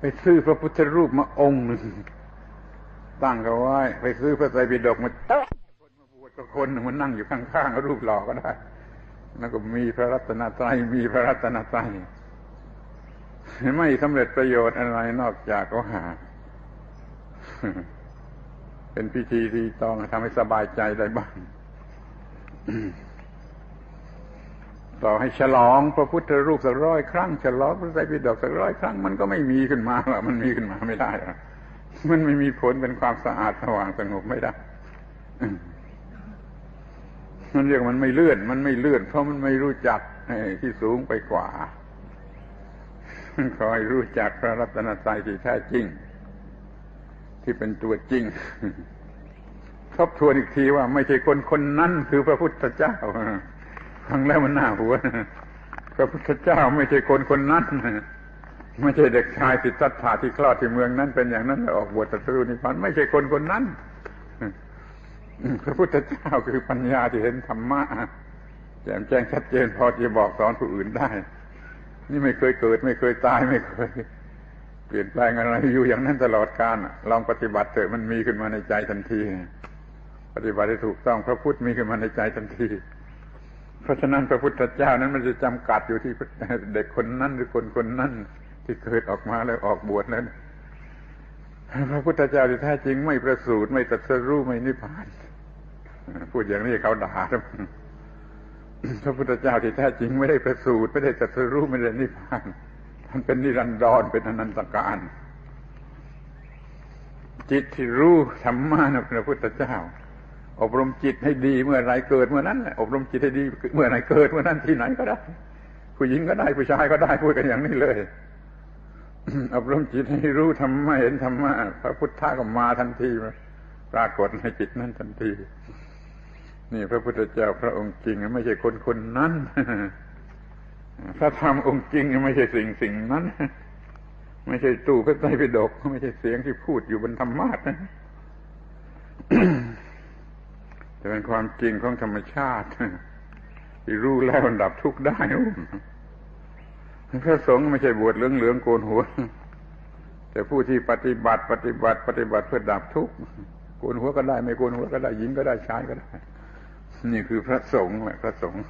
ไปซื้อพระพุทธรูปมาองค์หนึ่งตั้งเขาไว้ ไปซื้อพระไตรปิฎกมาตั้งคนมาบวชกับคนมันนั่งอยู่ข้างๆรูปหล่อก็ได้ แล้วก็มีพระรัตนตรัยมีพระรัตนตรัยไม่สำเร็จประโยชน์อะไรนอกจากก็หา เป็นพิธีที่ต้องทำให้สบายใจได้บ้าง ต่อให้ฉลองพระพุทธรูปสักร้อยครั้งฉลองพระไตรปิฎกสักร้อยครั้งมันก็ไม่มีขึ้นมาหรอกมันมีขึ้นมาไม่ได้หรอกมันไม่มีผลเป็นความสะอาดสว่างสงบไม่ได้มันเรียกมันไม่เลื่อน มันไม่เลื่อน เพราะมันไม่รู้จักที่สูงไปกว่าคอยรู้จักพระรัตนตรัยที่แท้จริง ที่เป็นตัวจริง ทบทวนอีกทีว่าไม่ใช่คนคนนั้นคือพระพุทธเจ้า ฟังแล้วมันน่าหัวพระพุทธเจ้าไม่ใช่คนคนนั้นไม่ใช่เด็กชายสิทธัตถะที่คลอดที่เมืองนั้นเป็นอย่างนั้นแล้วออกบวชตรัสรู้นิพพานไม่ใช่คนคนนั้นพระพุทธเจ้าคือปัญญาที่เห็นธรรมะแจ่มแจ้งชัดเจนพอจะบอกสอนผู้อื่นได้ นี่ไม่เคยเกิด ไม่เคยตายไม่เคย เปลี่ยนแปลงอะไรอยู่อย่างนั้นตลอดกาลลองปฏิบัติเถอะมันมีขึ้นมาในใจทันที ปฏิบัติให้ถูกต้องพระพุทธมีขึ้นมาในใจทันที เพราะฉะนั้นพระพุทธเจ้านั้นมันจะจำกัดอยู่ที่เด็กคนนั้นหรือคนคนนั้นที่เกิดออกมาแล้วออกบวชนั้นพระพุทธเจ้าที่แท้จริงไม่ประสูติไม่ตรัสรู้ไม่นิพพาน พูดอย่างนี้เขาด่าพระพุทธเจ้าที่แท้จริงไม่ได้ประสูติไม่ได้ตรัสรู้ไม่ได้นิพพานท่านเป็นนิรันดรเป็นอนันตการจิตที่รู้ธรรมะนะพระพุทธเจ้า อบรมจิตให้ดีเมื่อไรเกิดเมื่อนั้นแหละอบรมจิตให้ดีเมื่อไรเกิดเมื่อนั้นที่ไหนก็ได้ ผู้หญิงก็ได้ผู้ชายก็ได้พูดกันอย่างนี้เลยอบรมจิตให้รู้ธรรมะเห็นธรรมะพระพุทธะก็มาทันทีปรากฏในจิตนั้นทันที นี่พระพุทธเจ้าพระองค์จริงไม่ใช่คนคนนั้นพระธรรมองค์จริงไม่ใช่สิ่งสิ่งนั้น ไม่ใช่ตู้พระไตรปิฎกไม่ใช่เสียงที่พูดอยู่บนธรรมะนะ จะเป็นความจริงของธรรมชาติที่รู้แล้วดับทุกข์ได้พระสงฆ์ไม่ใช่บวชเหลืองเหลืองโกนหัว แต่ผู้ที่ปฏิบัติปฏิบัติ ปฏิบัติเพื่อดับทุกข์โกนหัวก็ได้ ไม่โกนหัวก็ได้หญิงก็ได้ชายก็ได้ นี่คือพระสงฆ์แหละพระสงฆ์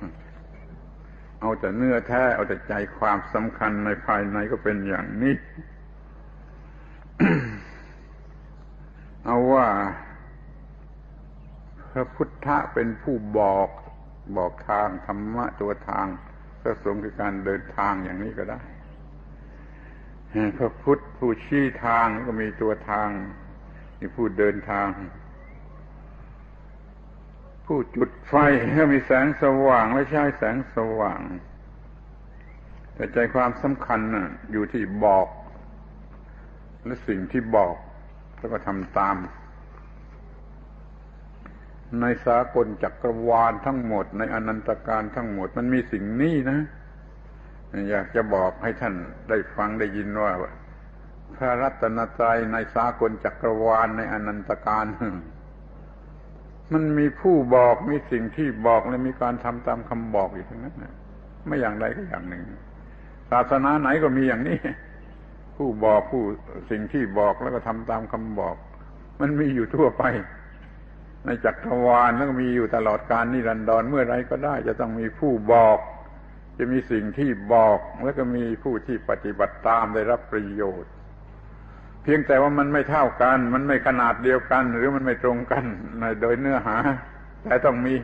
เอาแต่เนื้อแท้เอาแต่ใจความสำคัญในภายในก็เป็นอย่างนี้ เอาว่าพ ระพุทธะเป็นผู้บอกบอกทางธรรมะตัวทางพระสงฆ์คือการเดินทางอย่างนี้ก็ได้พระพุทธผู้ชี้ทางก็มีตัวทางมีผู้เดินทาง ผู้จุดไฟก็มีแสงสว่างและใช้แสงสว่าง แต่ใจความสำคัญน่ะอยู่ที่บอก และสิ่งที่บอกแล้วก็ทำตาม ในสากลจักรวาลทั้งหมด ในอนันตการทั้งหมดมันมีสิ่งนี้นะ อยากจะบอกให้ท่านได้ฟังได้ยินว่าพระรัตนตรัยในสากลจักรวาลในอนันตการมันมีผู้บอกมีสิ่งที่บอกและมีการทำตามคำบอกอยู่ทั้งนั้นนะไม่อย่างใดก็อย่างหนึ่ง ศาสนาไหนก็มีอย่างนี้ ผู้บอกผู้สิ่งที่บอกแล้วก็ทำตามคำบอก มันมีอยู่ทั่วไป ในจักรวาลแล้วก็มีอยู่ตลอดการนิรันดรเมื่อไรก็ได้ จะต้องมีผู้บอก จะมีสิ่งที่บอกแล้วก็มีผู้ที่ปฏิบัติตามได้รับประโยชน์ เพียงแต่ว่ามันไม่เท่ากัน มันไม่ขนาดเดียวกัน หรือมันไม่ตรงกันในโดยเนื้อหา แต่ต้องมี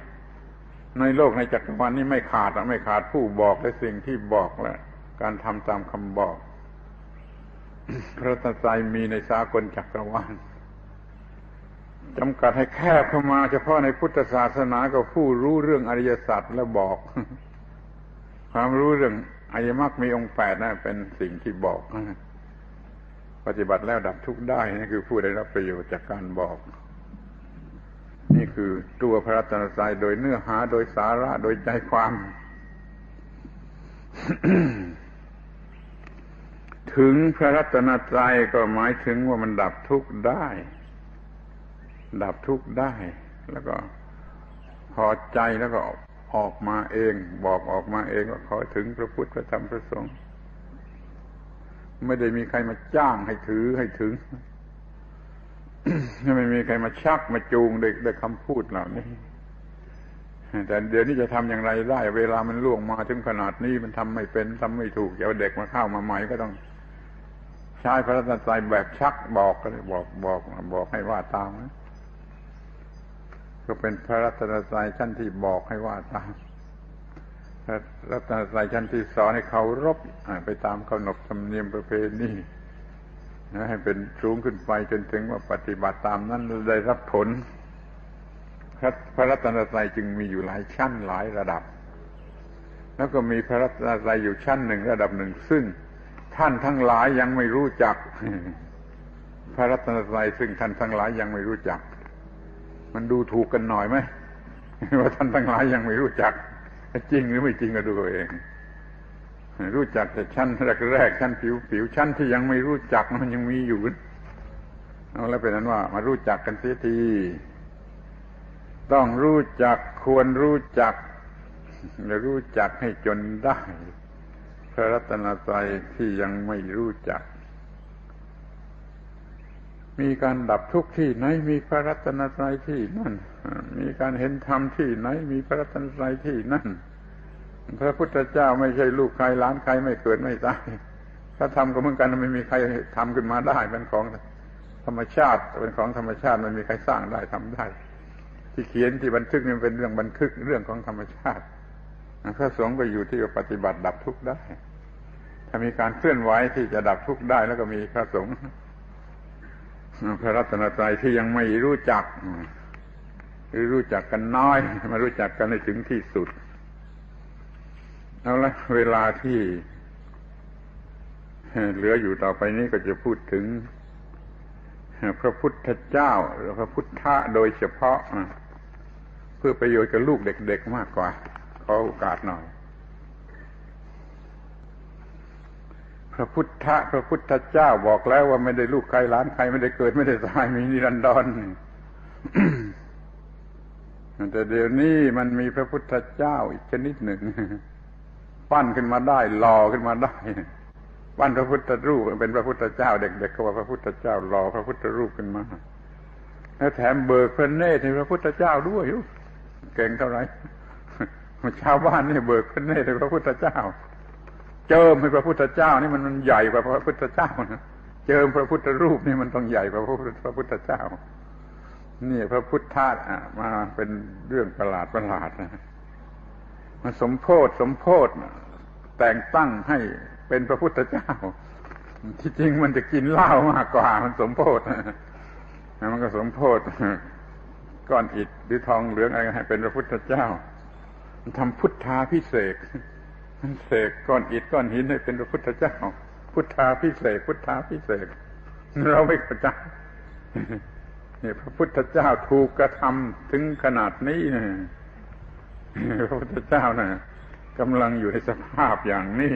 ในโลกในจักรวาลนี้ไม่ขาดไม่ขาดผู้บอกและสิ่งที่บอกและการทำตามคำบอกพระตรัยมีในสากลจักรวาล จำกัดให้แคบเข้ามา เฉพาะในพุทธศาสนาก็ผู้รู้เรื่องอริยสัจแล้วบอก ความรู้เรื่องอริยมรรคมีองค์แปดนะเป็นสิ่งที่บอกปฏิบัติแล้วดับทุกข์ได้นี่คือผู้ได้รับประโยชน์จากการบอก นี่คือตัวพระรัตนตรัยโดยเนื้อหาโดยสาระโดยใจความ ถึงพระรัตนตรัยก็หมายถึงว่ามันดับทุกข์ได้ ดับทุกข์ได้ แล้วก็พอใจแล้วก็ออกมาเอง บอกออกมาเองว่าขอถึงพระพุทธพระธรรมพระสงฆ์ไม่ได้มีใครมาจ้างให้ถือให้ถึงไม่มีใครมาชักมาจูงเด้วยด้วยคำพูดเหล่านี้แต่เดี๋ยวนี้จะทำอย่างไรได้ เวลามันล่วงมาถึงขนาดนี้มันทำไม่เป็นทำไม่ถูกเอาเด็กมาเข้ามาใหม่ก็ต้อง ใช้พระรัตนตรัยแบบชักบอกก็เลยบอกบอกบอกให้ว่าตามนะ ก็เป็นพระรัตนตรัยชั้นที่บอกให้ว่าตามพระรัตนตรัยชั้นที่สอนให้เคารพไปตามขนบธรรมเนียมประเพณีให้เป็นสูงขึ้นไปจนถึงว่าปฏิบัติตามนั้นได้รับผลพระรัตนตรัยจึงมีอยู่หลายชั้นหลายระดับ แล้วก็มีพระรัตนตรัยอยู่ชั้นหนึ่งระดับหนึ่ง ซึ่งท่านทั้งหลายยังไม่รู้จัก พระรัตนตรัยซึ่งท่านทั้งหลายยังไม่รู้จัก มันดูถูกกันหน่อยไหมว่าท่านทั้งหลายยังไม่รู้จัก จริงหรือไม่จริงก็ดูเอง รู้จักแต่ชั้นแรกๆชั้นผิวผิวชั้นที่ยังไม่รู้จักมันยังมีอยู่เอาแล้วเป็นนั้นว่า มารู้จักกันเสียทีต้องรู้จักควรรู้จักและรู้จักให้จนได้ พระรัตนตรัยที่ยังไม่รู้จัก มีการดับทุกข์ที่ไหน มีพระรัตนตรัยที่นั่น มีการเห็นธรรมที่ไหน มีพระรัตนตรัยที่นั่น พระพุทธเจ้าไม่ใช่ลูกใครล้านใครไม่เกิดไม่ตายถ้าทำก็เหมือนกันไม่มีใครทำขึ้นมาได้เป็นของธรรมชาติเป็นของธรรมชาติไม่มีใครสร้างได้ทำได้ ที่เขียนที่บันทึกนี่เป็นเรื่องบันทึกเรื่องของธรรมชาติพระสงฆ์ก็อยู่ที่ปฏิบัติดับทุกข์ได้ ถ้ามีการเคลื่อนไหวที่จะดับทุกข์ได้แล้วก็มีพระสงฆ์ พระรัตนตรัยที่ยังไม่รู้จัก หรือรู้จักกันน้อยมารู้จักกันในถึงที่สุด เอาละเวลาที่เหลืออยู่ต่อไปนี้ก็จะพูดถึง พระพุทธเจ้า หรือพระพุทธะโดยเฉพาะ เพื่อประโยชน์กับลูกเด็กๆมากกว่า ขอโอกาสหน่อย พระพุทธะพระพุทธเจ้าบอกแล้วว่าไม่ได้ลูกใครล้านใครไม่ได้เกิดไม่ได้ตายมีนิรันดรแต่เดี๋ยวนี้มันมีพระพุทธเจ้าอีกชนิดหนึ่ง ปั้นขึ้นมาได้หล่อขึ้นมาได้ปั้นพระพุทธรูปเป็นพระพุทธเจ้า เด็กๆเขาว่าพระพุทธเจ้าหล่อพระพุทธรูปขึ้นมาแล้วแถมเบิกพระเนตรให้พระพุทธเจ้าด้วยเก่งเท่าไหร่ชาวบ้านนี่เบิกพระเนตรให้พระพุทธเจ้า เจิมให้พระพุทธเจ้านี่มันมันใหญ่กว่าพระพุทธเจ้านะเจิมพระพุทธรูปนี่มันต้องใหญ่กว่าพระพุทธเจ้า นี่พระพุทธามาเป็นเรื่องประหลาดประหลาดนะมันสมโพธสมโพธแต่งตั้งให้เป็นพระพุทธเจ้า ที่จริงมันจะกินเหล้ามากกว่ามันสมโพธมันก็สมโพธก้อนอิฐหรือทองเหลืองอะไรให้เป็นพระพุทธเจ้า มันทำพุทธาพิเศษ เสกก้อนอิฐก้อนหินให้เป็นพระพุทธเจ้า พุทธาพิเศษพุทธาพิเศษเราไม่เข้าใจนี่พระพุทธเจ้าถูกกระทำถึงขนาดนี้นะพระพุทธเจ้านะ่ะกำลังอยู่ในสภาพอย่างนี้